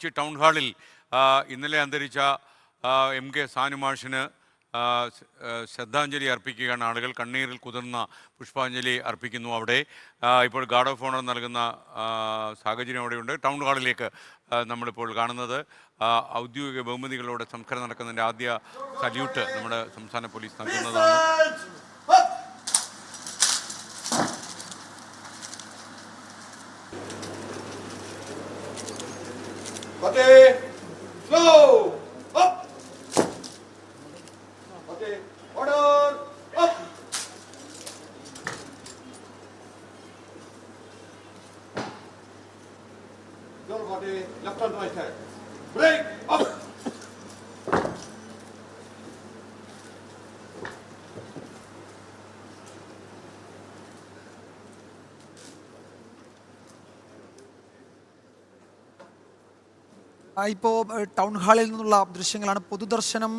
Kochi town ഹാളിൽ ഇന്നലെ അന്തരിച്ച എം കെ സാനുമാഷിന് ശ്രദ്ധാഞ്ജലി അർപ്പിക്കുകയാണ്. ആളുകൾ കണ്ണീരിൽ കുതിർന്ന പുഷ്പാഞ്ജലി അർപ്പിക്കുന്നു അവിടെ. ഇപ്പോൾ ഗാർഡ് ഓഫ് ഓണർ നൽകുന്ന സാഹചര്യം അവിടെയുണ്ട്. ടൗൺ ഹാളിലേക്ക് നമ്മളിപ്പോൾ കാണുന്നത്. ഔദ്യോഗിക ബഹുമതികളോടെ സംസ്കരണം നടക്കുന്നതിന്റെ ആദ്യ സല്യൂട്ട് നമ്മുടെ സംസ്ഥാന പോലീസ് നൽകുന്നതാണ്. Ready, slow, up. Okay, order, up. Your body, left and right hand. Break, ഇപ്പോൾ ടൗൺ ഹാളിൽ നിന്നുള്ള ദൃശ്യങ്ങളാണ്. പൊതുദർശനം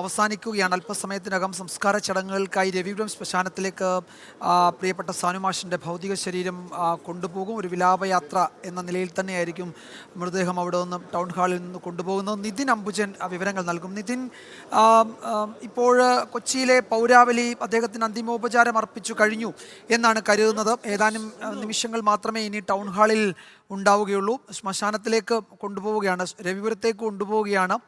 അവസാനിക്കുകയാണ്. അല്പസമയത്തിനകം സംസ്കാര ചടങ്ങുകൾക്കായി രവിപുരം ശ്മശാനത്തിലേക്ക് പ്രിയപ്പെട്ട സാനുമാഷിന്റെ ഭൗതിക ശരീരം കൊണ്ടുപോകും. ഒരു വിലാപയാത്ര എന്ന നിലയിൽ തന്നെയായിരിക്കും മൃതദേഹം അവിടെ നിന്ന് ടൗൺ ഹാളിൽ നിന്ന് കൊണ്ടുപോകുന്നത്. നിതിൻ അംബുജൻ വിവരങ്ങൾ നൽകും. നിതിൻ ഇപ്പോൾ കൊച്ചിയിലെ പൗരാവലി അദ്ദേഹത്തിന് അന്തിമോപചാരം അർപ്പിച്ചു കഴിഞ്ഞു എന്നാണ് കരുതുന്നത്. ഏതാനും നിമിഷങ്ങൾ മാത്രമേ ഇനി ടൗൺ ഹാളിൽ ഉണ്ടാവുകയുള്ളൂ. ശ്മശാനത്തിലേക്ക് കൊണ്ടുപോവുകയാണ്. രവിപുരത്തേക്ക് കൊണ്ടുപോവുകയാണ്.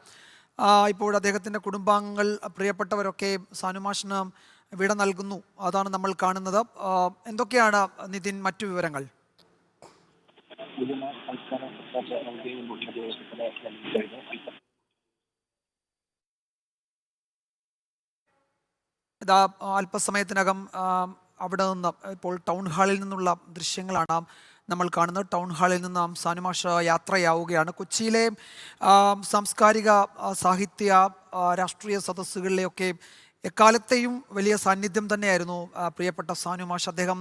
ഇപ്പോൾ അദ്ദേഹത്തിന്റെ കുടുംബാംഗങ്ങൾ പ്രിയപ്പെട്ടവരൊക്കെ സാനുമാഷിന് വിട നൽകുന്നു. അതാണ് നമ്മൾ കാണുന്നത്. എന്തൊക്കെയാണ് നിതിൻ മറ്റു വിവരങ്ങൾ? ഇതാ അല്പസമയത്തിനകം അവിടെ നിന്ന് ഇപ്പോൾ ടൗൺ ഹാളിൽ നിന്നുള്ള ദൃശ്യങ്ങളാണ്. നമ്മൾ കാണുന്നത് ടൗൺ ഹാളിൽ നിന്ന് സാനുമാഷ യാത്രയാവുകയാണ്. കൊച്ചിയിലെ സാംസ്കാരിക സാഹിത്യ രാഷ്ട്രീയ സദസ്സുകളിലെയൊക്കെ എക്കാലത്തെയും വലിയ സാന്നിധ്യം തന്നെയായിരുന്നു പ്രിയപ്പെട്ട സാനുമാഷ് അദ്ദേഹം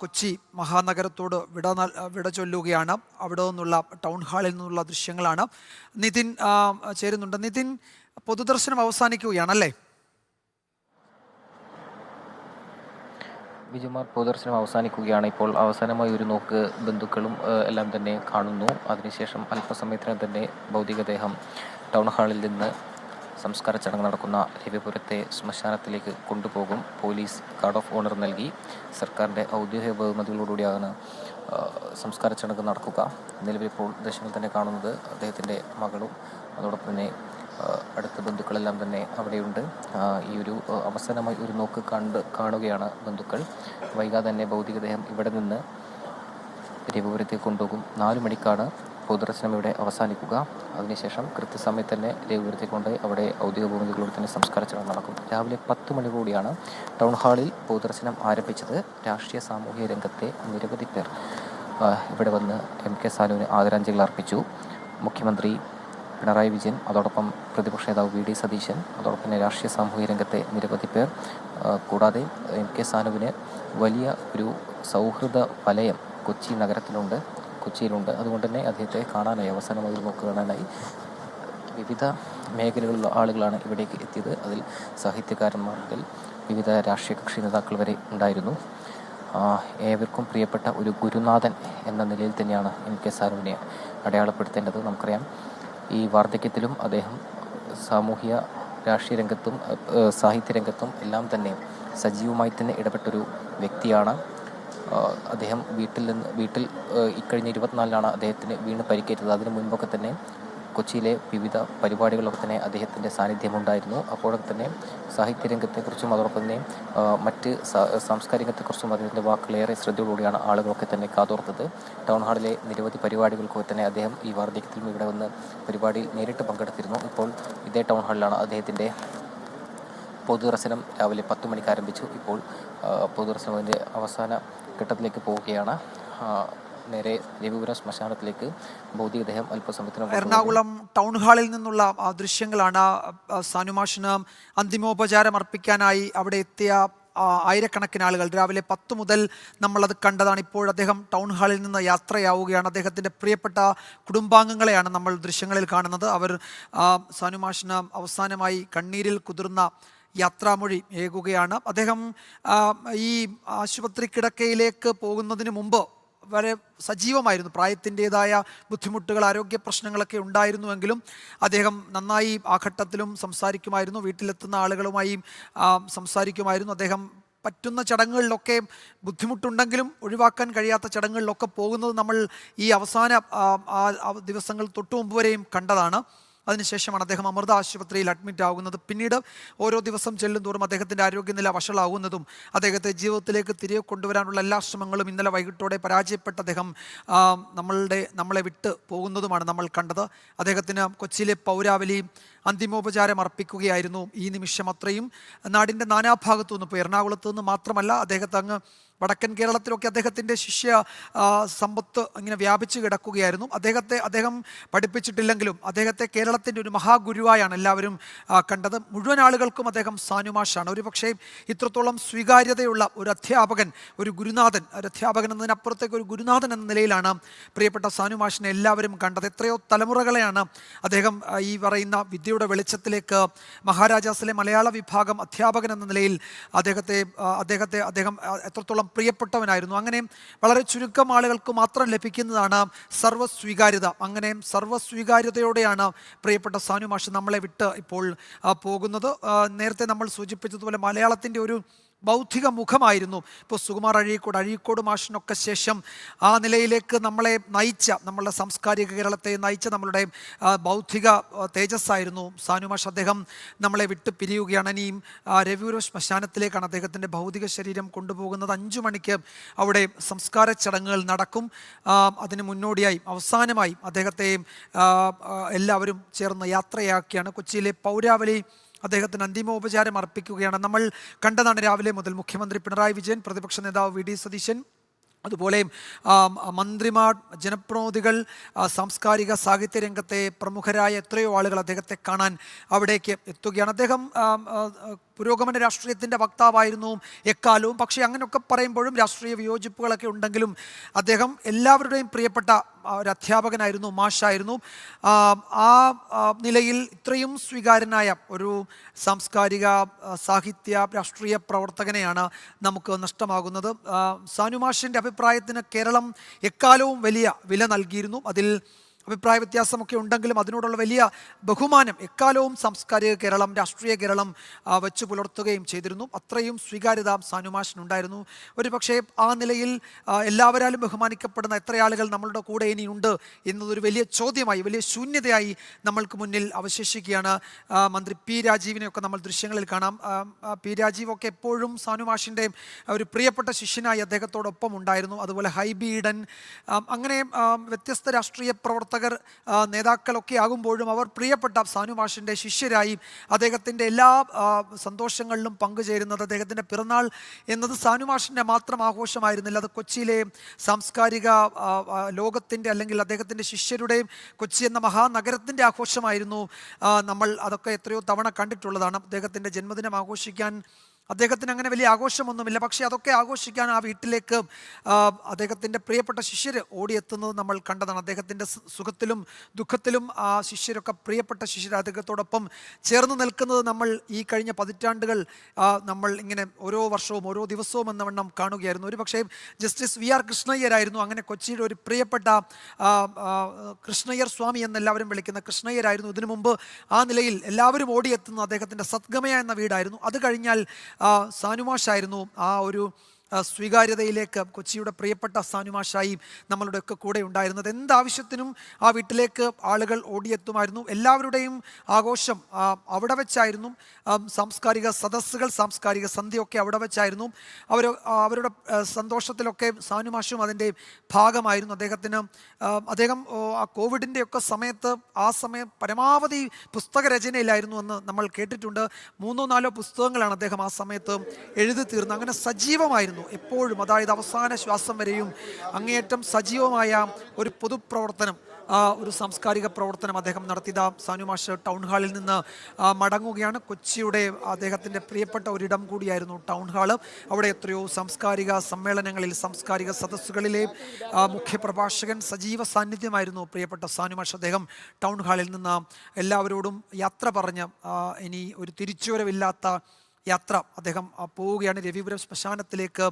കൊച്ചി മഹാനഗരത്തോട് വിട വിട ചൊല്ലുകയാണ്. അവിടെ നിന്നുള്ള ടൗൺ ഹാളിൽ നിന്നുള്ള ദൃശ്യങ്ങളാണ്. നിതിൻ ചേരുന്നുണ്ട്. നിതിൻ പൊതുദർശനം അവസാനിക്കുകയാണല്ലേ? വിജയകുമാർ പൊതുദർശനം അവസാനിക്കുകയാണ്. ഇപ്പോൾ അവസാനമായി ഒരു നോക്ക് ബന്ധുക്കളും എല്ലാം തന്നെ കാണുന്നു. അതിനുശേഷം അല്പസമയത്തിനകം തന്നെ ഭൗതികദേഹം ടൗൺ ഹാളിൽ നിന്ന് സംസ്കാര ചടങ്ങ് നടക്കുന്ന രവിപുരത്തെ ശ്മശാനത്തിലേക്ക് കൊണ്ടുപോകും. പോലീസ് ഗാർഡ് ഓഫ് ഓണർ നൽകി. സർക്കാരിന്റെ ഔദ്യോഗിക ബഹുമതികളോടുകൂടിയാണ് സംസ്കാര ചടങ്ങ് നടക്കുക. നിലവിലിപ്പോൾ ദൃശ്യങ്ങൾ തന്നെ കാണുന്നത് അദ്ദേഹത്തിന്റെ മകളും അതോടൊപ്പം തന്നെ അടുത്ത ബന്ധുക്കളെല്ലാം തന്നെ അവിടെയുണ്ട്. ഈ ഒരു അവസാനമായി ഒരു നോക്ക് കണ്ട് കാണുകയാണ് ബന്ധുക്കൾ. വൈകാതെ തന്നെ ഭൗതികദേഹം ഇവിടെ നിന്ന് രവിപുരത്തേക്ക് കൊണ്ടുപോകും. നാല് മണിക്കാണ് പൊതുദർശനം ഇവിടെ അവസാനിക്കുക. അതിനുശേഷം കൃത്യസമയത്ത് തന്നെ രവിപുരത്തേക്ക് കൊണ്ട് അവിടെ ഔദ്യോഗിക ബഹുമതികളോട് തന്നെ സംസ്കാര ചടങ്ങ് നടക്കും. രാവിലെ പത്ത് കൂടിയാണ് ടൗൺ ഹാളിൽ പൊതുദർശനം ആരംഭിച്ചത്. രാഷ്ട്രീയ സാമൂഹിക രംഗത്തെ നിരവധി പേർ ഇവിടെ വന്ന് എം കെ സാനുവിന് ആദരാഞ്ജലികൾ അർപ്പിച്ചു. മുഖ്യമന്ത്രി പിണറായി വിജയൻ അതോടൊപ്പം പ്രതിപക്ഷ നേതാവ് വി ഡി സതീശൻ അതോടൊപ്പം തന്നെ രാഷ്ട്രീയ സാമൂഹിക രംഗത്തെ നിരവധി പേർ. കൂടാതെ എം കെ സാനുവിന് വലിയ ഒരു സൗഹൃദ വലയം കൊച്ചി നഗരത്തിലുണ്ട് കൊച്ചിയിലുണ്ട്. അതുകൊണ്ട് തന്നെ അദ്ദേഹത്തെ കാണാനായി അവസാനമായി അതിൽ നോക്ക് കാണാനായി വിവിധ മേഖലകളിലുള്ള ആളുകളാണ് ഇവിടേക്ക് എത്തിയത്. അതിൽ സാഹിത്യകാരന്മാർ മുതൽ വിവിധ രാഷ്ട്രീയ കക്ഷി നേതാക്കൾ വരെ ഉണ്ടായിരുന്നു. ഏവർക്കും പ്രിയപ്പെട്ട ഒരു ഗുരുനാഥൻ എന്ന നിലയിൽ തന്നെയാണ് എം കെ സാനുവിനെ അടയാളപ്പെടുത്തേണ്ടത്. നമുക്കറിയാം ഈ വാർദ്ധക്യത്തിലും അദ്ദേഹം സാമൂഹ്യ രാഷ്ട്രീയ രംഗത്തും സാഹിത്യ രംഗത്തും എല്ലാം തന്നെ സജീവമായി തന്നെ ഇടപെട്ടൊരു വ്യക്തിയാണ്. അദ്ദേഹം വീട്ടിൽ നിന്ന് വീട്ടിൽ ഇക്കഴിഞ്ഞ ഇരുപത്തിനാലിനാണ് അദ്ദേഹത്തിന് വീണ് പരിക്കേറ്റത്. അതിന് മുൻപൊക്കെ തന്നെ കൊച്ചിയിലെ വിവിധ പരിപാടികളൊക്കെ തന്നെ അദ്ദേഹത്തിന്റെ സാന്നിധ്യമുണ്ടായിരുന്നു. അപ്പോഴൊക്കെ തന്നെ സാഹിത്യരംഗത്തെക്കുറിച്ചും അതോടൊപ്പം തന്നെ മറ്റ് സാംസ്കാരികത്തെക്കുറിച്ചും അദ്ദേഹത്തിന്റെ വാക്കുകളേറെ ശ്രദ്ധയോടുകൂടിയാണ് ആളുകളൊക്കെ തന്നെ കാതോർത്തത്. ടൗൺ ഹാളിലെ നിരവധി പരിപാടികൾക്കൊക്കെ തന്നെ അദ്ദേഹം ഈ വാർദ്ധക്യത്തിലും ഇവിടെ വന്ന് പരിപാടിയിൽ നേരിട്ട് പങ്കെടുത്തിരുന്നു. ഇപ്പോൾ ഇതേ ടൗൺ ഹാളിലാണ് അദ്ദേഹത്തിന്റെ പൊതുദർശനം രാവിലെ പത്ത് മണിക്ക് ആരംഭിച്ചു. ഇപ്പോൾ ആ, പൊതുദർശനം അതിന്റെ അവസാന ഘട്ടത്തിലേക്ക് പോവുകയാണ്. നേരെ രവിപുരം ശ്മശാനത്തിലേക്ക് ഭൗതികദേഹം അല്പസമയത്തിന്. എറണാകുളം ടൗൺ ഹാളിൽ നിന്നുള്ള ദൃശ്യങ്ങളാണ് സാനുമാഷിന് അന്തിമോപചാരം അർപ്പിക്കാനായി അവിടെ എത്തിയ ആയിരക്കണക്കിന് ആളുകൾ. രാവിലെ പത്ത് മുതൽ നമ്മളത് കണ്ടതാണ്. ഇപ്പോൾ അദ്ദേഹം ടൗൺ ഹാളിൽ നിന്ന് യാത്രയാവുകയാണ്. അദ്ദേഹത്തിന്റെ പ്രിയപ്പെട്ട കുടുംബാംഗങ്ങളെയാണ് നമ്മൾ ദൃശ്യങ്ങളിൽ കാണുന്നത്. അവർ സാനുമാഷിന് അവസാനമായി കണ്ണീരിൽ കുതിർന്ന യാത്രാമൊഴി ഏകുകയാണ്. അദ്ദേഹം ഈ ആശുപത്രി കിടക്കയിലേക്ക് പോകുന്നതിന് മുമ്പ് വരെ സജീവമായിരുന്നു. പ്രായത്തിന്റെതായ ബുദ്ധിമുട്ടുകൾ ആരോഗ്യ പ്രശ്നങ്ങളൊക്കെ ഉണ്ടായിരുന്നുവെങ്കിലും അദ്ദേഹം നന്നായി ആ ഘട്ടത്തിലും സംസാരിക്കുമായിരുന്നു. വീട്ടിലെത്തുന്ന ആളുകളുമായി സംസാരിക്കുമായിരുന്നു. അദ്ദേഹം പറ്റുന്ന ചടങ്ങുകളിലൊക്കെ ബുദ്ധിമുട്ടുണ്ടെങ്കിലും ഒഴിവാക്കാൻ കഴിയാത്ത ചടങ്ങുകളിലൊക്കെ പോകുന്നത് നമ്മൾ ഈ അവസാന ദിവസങ്ങൾ തൊട്ടു മുമ്പ് വരെയും കണ്ടതാണ്. അതിനുശേഷമാണ് അദ്ദേഹം അമൃത ആശുപത്രിയിൽ അഡ്മിറ്റ് ആകുന്നത്. പിന്നീട് ഓരോ ദിവസം ചെല്ലും തോറും അദ്ദേഹത്തിന്റെ ആരോഗ്യനില വഷളാവുന്നതും അദ്ദേഹത്തെ ജീവിതത്തിലേക്ക് തിരികെ കൊണ്ടുവരാനുള്ള എല്ലാ ശ്രമങ്ങളും ഇന്നലെ വൈകിട്ടോടെ പരാജയപ്പെട്ട അദ്ദേഹം നമ്മളുടെ നമ്മളെ വിട്ട് പോകുന്നതുമാണ് നമ്മൾ കണ്ടത്. അദ്ദേഹത്തിന് കൊച്ചിയിലെ പൗരാവലി അന്തിമോപചാരം അർപ്പിക്കുകയായിരുന്നു ഈ നിമിഷം അത്രയും. നാടിന്റെ നാനാഭാഗത്തു നിന്ന് ഇപ്പോൾ എറണാകുളത്ത് നിന്ന് മാത്രമല്ല അദ്ദേഹത്തെ അങ്ങ് വടക്കൻ കേരളത്തിലൊക്കെ അദ്ദേഹത്തിന്റെ ശിഷ്യ സമ്പത്ത് ഇങ്ങനെ വ്യാപിച്ചു കിടക്കുകയായിരുന്നു. അദ്ദേഹത്തെ അദ്ദേഹം പഠിപ്പിച്ചിട്ടില്ലെങ്കിലും അദ്ദേഹത്തെ കേരളത്തിന്റെ ഒരു മഹാഗുരുവായാണ് എല്ലാവരും കണ്ടത്. മുഴുവൻ ആളുകൾക്കും അദ്ദേഹം സാനുമാഷാണ്. ഒരു പക്ഷേ ഇത്രത്തോളം സ്വീകാര്യതയുള്ള ഒരു അധ്യാപകൻ ഒരു ഗുരുനാഥൻ ഒരു അധ്യാപകൻ എന്നതിനപ്പുറത്തേക്ക് ഒരു ഗുരുനാഥൻ എന്ന നിലയിലാണ് പ്രിയപ്പെട്ട സാനുമാഷിനെ എല്ലാവരും കണ്ടത്. എത്രയോ തലമുറകളെയാണ് അദ്ദേഹം ഈ പറയുന്ന വിദ്യയുടെ വെളിച്ചത്തിലേക്ക് മഹാരാജാസിലെ മലയാള വിഭാഗം അധ്യാപകൻ എന്ന നിലയിൽ അദ്ദേഹത്തെ അദ്ദേഹത്തെ അദ്ദേഹം എത്രത്തോളം പ്രിയപ്പെട്ടവനായിരുന്നു. അങ്ങനെ വളരെ ചുരുക്കം ആളുകൾക്ക് മാത്രം ലഭിക്കുന്നതാണ് സർവസ്വീകാര്യത അങ്ങനെ സർവസ്വീകാര്യതയോടെയാണ് പ്രിയപ്പെട്ട സാനു മാഷ് നമ്മളെ വിട്ട് ഇപ്പോൾ പോകുന്നത്. നേരത്തെ നമ്മൾ സൂചിപ്പിച്ചതുപോലെ മലയാളത്തിന്റെ ഒരു ബൗദ്ധിക മുഖമായിരുന്നു ഇപ്പോൾ സുകുമാർ അഴീക്കോട് അഴീക്കോട് മാഷിനൊക്കെ ശേഷം ആ നിലയിലേക്ക് നമ്മളെ നയിച്ച നമ്മളുടെ സാംസ്കാരിക കേരളത്തെ നയിച്ച നമ്മളുടെ ബൗദ്ധിക തേജസ്സായിരുന്നു. സാനു മാഷ് അദ്ദേഹം നമ്മളെ വിട്ട് പിരിയുകയാണ്. ഇനിയും രവിപുരം ശ്മശാനത്തിലേക്കാണ് അദ്ദേഹത്തിന്റെ ഭൗതിക ശരീരം കൊണ്ടുപോകുന്നത്. അഞ്ചു മണിക്ക് അവിടെ സംസ്കാര ചടങ്ങുകൾ നടക്കും. അതിന് മുന്നോടിയായി അവസാനമായി അദ്ദേഹത്തെ ആ, ആ, എല്ലാവരും ചേർന്ന് യാത്രയാക്കിയാണ് കൊച്ചിയിലെ പൗരാവലി അദ്ദേഹത്തിന് അന്തിമോപചാരം അർപ്പിക്കുകയാണ്. നമ്മൾ കണ്ടതാണ് രാവിലെ മുതൽ മുഖ്യമന്ത്രി പിണറായി വിജയൻ പ്രതിപക്ഷ നേതാവ് വി ഡി സതീശൻ അതുപോലെ മന്ത്രിമാർ ജനപ്രതിനിധികൾ സാംസ്കാരിക സാഹിത്യ രംഗത്തെ പ്രമുഖരായ എത്രയോ ആളുകൾ അദ്ദേഹത്തെ കാണാൻ അവിടേക്ക് എത്തുകയാണ്. അദ്ദേഹം പുരോഗമന രാഷ്ട്രീയത്തിന്റെ വക്താവായിരുന്നു എക്കാലവും. പക്ഷേ അങ്ങനെയൊക്കെ പറയുമ്പോഴും രാഷ്ട്രീയ വിയോജിപ്പുകളൊക്കെ ഉണ്ടെങ്കിലും അദ്ദേഹം എല്ലാവരുടെയും പ്രിയപ്പെട്ട ഒരു അധ്യാപകനായിരുന്നു മാഷായിരുന്നു. ആ, നിലയിൽ ഇത്രയും സ്വീകാര്യനായ ഒരു സാംസ്കാരിക സാഹിത്യ രാഷ്ട്രീയ പ്രവർത്തകനെയാണ് നമുക്ക് നഷ്ടമാകുന്നത്. സാനുമാഷിന്റെ സാനു അഭിപ്രായത്തിന് കേരളം എക്കാലവും വലിയ വില നൽകിയിരുന്നു. അതിൽ അഭിപ്രായ വ്യത്യാസമൊക്കെ ഉണ്ടെങ്കിലും അതിനോടുള്ള വലിയ ബഹുമാനം എക്കാലവും സാംസ്കാരിക കേരളം രാഷ്ട്രീയ കേരളം വെച്ച് പുലർത്തുകയും ചെയ്തിരുന്നു. അത്രയും സ്വീകാര്യത സാനുമാഷിനുണ്ടായിരുന്നു. ഒരു പക്ഷേ ആ നിലയിൽ എല്ലാവരാലും ബഹുമാനിക്കപ്പെടുന്ന എത്ര ആളുകൾ നമ്മളുടെ കൂടെ ഇനിയുണ്ട് എന്നതൊരു വലിയ ചോദ്യമായി വലിയ ശൂന്യതയായി നമ്മൾക്ക് മുന്നിൽ അവശേഷിക്കുകയാണ്. മന്ത്രി പി രാജീവിനെയൊക്കെ നമ്മൾ ദൃശ്യങ്ങളിൽ കാണാം. പി രാജീവൊക്കെ എപ്പോഴും സാനുമാഷിന്റെ ഒരു പ്രിയപ്പെട്ട ശിഷ്യനായി അദ്ദേഹത്തോടൊപ്പം ഉണ്ടായിരുന്നു. അതുപോലെ ഹൈബി ഈഡൻ അങ്ങനെ വ്യത്യസ്ത രാഷ്ട്രീയ പ്രവർത്തകർ നേതാക്കളൊക്കെ ആകുമ്പോഴും അവർ പ്രിയപ്പെട്ട സാനുമാഷിന്റെ ശിഷ്യരായി അദ്ദേഹത്തിന്റെ എല്ലാ സന്തോഷങ്ങളിലും പങ്കുചേരുന്നത് അദ്ദേഹത്തിന്റെ പിറന്നാൾ എന്നത് സാനുമാഷിന്റെ മാത്രം ആഘോഷമായിരുന്നില്ല. അത് കൊച്ചിയിലെ സാംസ്കാരിക ലോകത്തിന്റെ അല്ലെങ്കിൽ അദ്ദേഹത്തിന്റെ ശിഷ്യരുടെയും കൊച്ചി എന്ന മഹാനഗരത്തിന്റെ ആഘോഷമായിരുന്നു. നമ്മൾ അതൊക്കെ എത്രയോ തവണ കണ്ടിട്ടുള്ളതാണ്. അദ്ദേഹത്തിന്റെ ജന്മദിനം ആഘോഷിക്കാൻ അദ്ദേഹത്തിന് അങ്ങനെ വലിയ ആഘോഷമൊന്നുമില്ല. പക്ഷേ അതൊക്കെ ആഘോഷിക്കാൻ ആ വീട്ടിലേക്ക് അദ്ദേഹത്തിന്റെ പ്രിയപ്പെട്ട ശിഷ്യർ ഓടിയെത്തുന്നത് നമ്മൾ കണ്ടതാണ്. അദ്ദേഹത്തിന്റെ സുഖത്തിലും ദുഃഖത്തിലും ആ ശിഷ്യരൊക്കെ പ്രിയപ്പെട്ട ശിഷ്യർ അദ്ദേഹത്തോടൊപ്പം ചേർന്ന് നിൽക്കുന്നത് നമ്മൾ ഈ കഴിഞ്ഞ പതിറ്റാണ്ടുകൾ നമ്മൾ ഇങ്ങനെ ഓരോ വർഷവും ഓരോ ദിവസവും എന്ന വണ്ണം കാണുകയായിരുന്നു. ഒരു പക്ഷേ ജസ്റ്റിസ് വി ആർ കൃഷ്ണയ്യരായിരുന്നു. അങ്ങനെ കൊച്ചിയുടെ ഒരു പ്രിയപ്പെട്ട കൃഷ്ണയ്യർ സ്വാമി എന്നെല്ലാവരും വിളിക്കുന്ന കൃഷ്ണയ്യരായിരുന്നു. ഇതിനു മുമ്പ് ആ നിലയിൽ എല്ലാവരും ഓടിയെത്തുന്നത് അദ്ദേഹത്തിന്റെ സദ്ഗമയ എന്ന വീടായിരുന്നു. അത് കഴിഞ്ഞാൽ സാനുമാഷായിരുന്നു ആ ഒരു സ്വീകാര്യതയിലേക്ക് കൊച്ചിയുടെ പ്രിയപ്പെട്ട സാനുമാഷായി നമ്മളുടെയൊക്കെ കൂടെ ഉണ്ടായിരുന്നത്. എന്താവശ്യത്തിനും ആ വീട്ടിലേക്ക് ആളുകൾ ഓടിയെത്തുമായിരുന്നു. എല്ലാവരുടെയും ആഘോഷം അവിടെ വെച്ചായിരുന്നു. സാംസ്കാരിക സദസ്സുകൾ സാംസ്കാരിക സന്ധ്യയൊക്കെ അവിടെ വെച്ചായിരുന്നു. അവർ അവരുടെ സന്തോഷത്തിലൊക്കെ സാനുമാഷും അതിന്റെ ഭാഗമായിരുന്നു. അദ്ദേഹത്തിന് അദ്ദേഹം ആ കോവിഡിന്റെ ഒക്കെ സമയത്ത് ആ സമയം പരമാവധി പുസ്തക രചനയിലായിരുന്നു എന്ന് നമ്മൾ കേട്ടിട്ടുണ്ട്. മൂന്നോ നാലോ പുസ്തകങ്ങളാണ് അദ്ദേഹം ആ സമയത്ത് എഴുതി തീർന്നത്. അങ്ങനെ സജീവമായിരുന്നു. എപ്പോഴും അതായത് അവസാന ശ്വാസം വരെയും അങ്ങേയറ്റം സജീവമായ ഒരു പൊതുപ്രവർത്തനം ആ, ഒരു സാംസ്കാരിക പ്രവർത്തനം അദ്ദേഹം നടത്തിയത്. സാനുമാഷ് ടൗൺ ഹാളിൽ നിന്ന് മടങ്ങുകയാണ്. കൊച്ചിയുടെ അദ്ദേഹത്തിന്റെ പ്രിയപ്പെട്ട ഒരിടം കൂടിയായിരുന്നു ടൗൺ ഹാൾ. അവിടെ എത്രയോ സാംസ്കാരിക സമ്മേളനങ്ങളിൽ സാംസ്കാരിക സദസ്സുകളിലെ മുഖ്യപ്രഭാഷകൻ സജീവ സാന്നിധ്യമായിരുന്നു പ്രിയപ്പെട്ട സാനുമാഷ് അദ്ദേഹം ടൗൺ ഹാളിൽ നിന്ന് എല്ലാവരോടും യാത്ര പറഞ്ഞ് ഇനി ഒരു തിരിച്ചുവരവില്ലാത്ത യാത്ര. അദ്ദേഹം പോവുകയാണ് രവിപുരം ശ്മശാനത്തിലേക്ക്.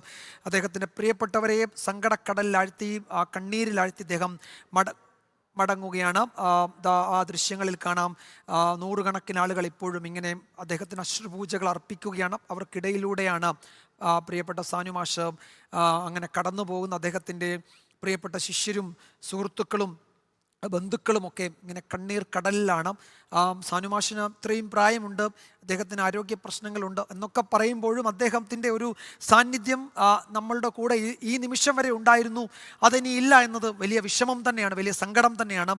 അദ്ദേഹത്തിന്റെ പ്രിയപ്പെട്ടവരെ സങ്കടക്കടലിലാഴ്ത്തി ആ കണ്ണീരിലാഴ്ത്തി അദ്ദേഹം മട മടങ്ങുകയാണ്. ആ, ദൃശ്യങ്ങളിൽ കാണാം നൂറുകണക്കിന് ആളുകൾ ഇപ്പോഴും ഇങ്ങനെ അദ്ദേഹത്തിന് അശ്രുപൂജകൾ അർപ്പിക്കുകയാണ്. അവർക്കിടയിലൂടെയാണ് പ്രിയപ്പെട്ട സാനുമാഷ് അങ്ങനെ കടന്നു പോകുന്ന അദ്ദേഹത്തിന്റെ പ്രിയപ്പെട്ട ശിഷ്യരും സുഹൃത്തുക്കളും ബന്ധുക്കളുമൊക്കെ ഇങ്ങനെ കണ്ണീർ കടലിലാണ്. സാനുമാഷിന് അത്രയും പ്രായമുണ്ട്. അദ്ദേഹത്തിന് ആരോഗ്യ പ്രശ്നങ്ങളുണ്ട് എന്നൊക്കെ പറയുമ്പോഴും അദ്ദേഹത്തിന്റെ ഒരു സാന്നിധ്യം നമ്മളുടെ കൂടെ ഈ നിമിഷം വരെ ഉണ്ടായിരുന്നു. അതിനി ഇല്ല എന്നത് വലിയ വിഷമം തന്നെയാണ് വലിയ സങ്കടം തന്നെയാണ്.